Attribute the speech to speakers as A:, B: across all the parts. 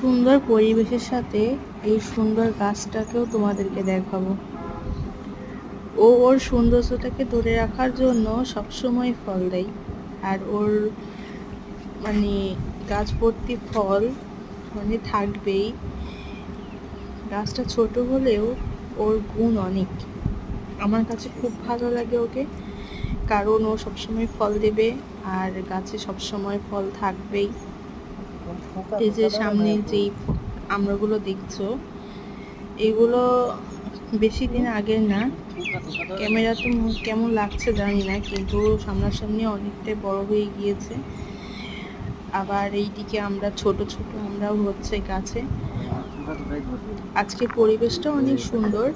A: সুন্দর পরিবেশের সাথে এই সুন্দর গাছটাকেও তোমাদেরকে দেখাবো। ও ওর সৌন্দর্যটাকে ধরে রাখার জন্য সবসময় ফল দেয়। আর ওর মানে গাছ ভর্তি ফল মানে থাকবেই। গাছটা ছোট হলেও ওর গুণ অনেক। আমার কাছে খুব ভালো লাগে ওকে। কারণ ও সবসময় ফল দেবে আর গাছে সবসময় ফল থাকবেই। এই যে সামনে যেই আমড়াগুলো দেখছ এগুলো বেশি দিন আগের না। ক্যামেরা তো কেমন লাগছে জানি না কিন্তু সামনাসামনি অনেকটাই বড় হয়ে গিয়েছে। আবার এইদিকে আমরা ছোট ছোট আমরাও হচ্ছে গাছে। আজকে পরিবেশটা অনেক সুন্দর।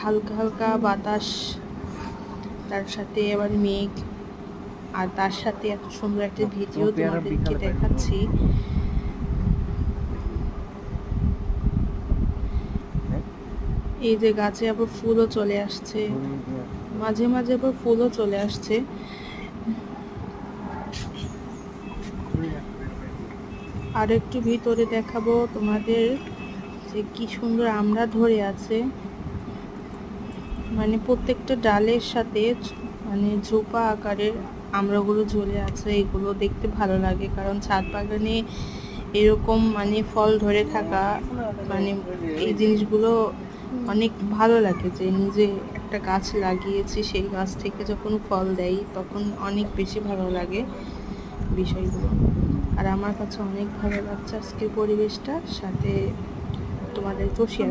A: হালকা হালকা বাতাস তার সাথে আবার মেঘ। আর তার সাথে এত সুন্দর একটা ভিডিও তোমাদেরকে দেখাচ্ছি। এই যে গাছে আবার ফুলও চলে আসছে। মাঝে মাঝে আবার ফুলও চলে আসছে। আর একটু ভিতরে দেখাবো তোমাদের যে কি সুন্দর আমরা ধরে আছে। মানে প্রত্যেকটা ডালের সাথে মানে ঝোপা আকারের আমড়াগুলো ঝুলে আছে, এগুলো দেখতে ভালো লাগে। কারণ ছাদ বাগানে এরকম মানে ফল ধরে থাকা মানে এই জিনিসগুলো অনেক ভালো লাগে যে নিজে একটা গাছ লাগিয়েছি, সেই গাছ থেকে যখন ফল দেয় তখন অনেক বেশি ভালো লাগে বিষয়গুলো। আর আমার কাছে অনেক ভালো লাগছে আজকের পরিবেশটা, সাথে তোমাদেরকেও শেয়ার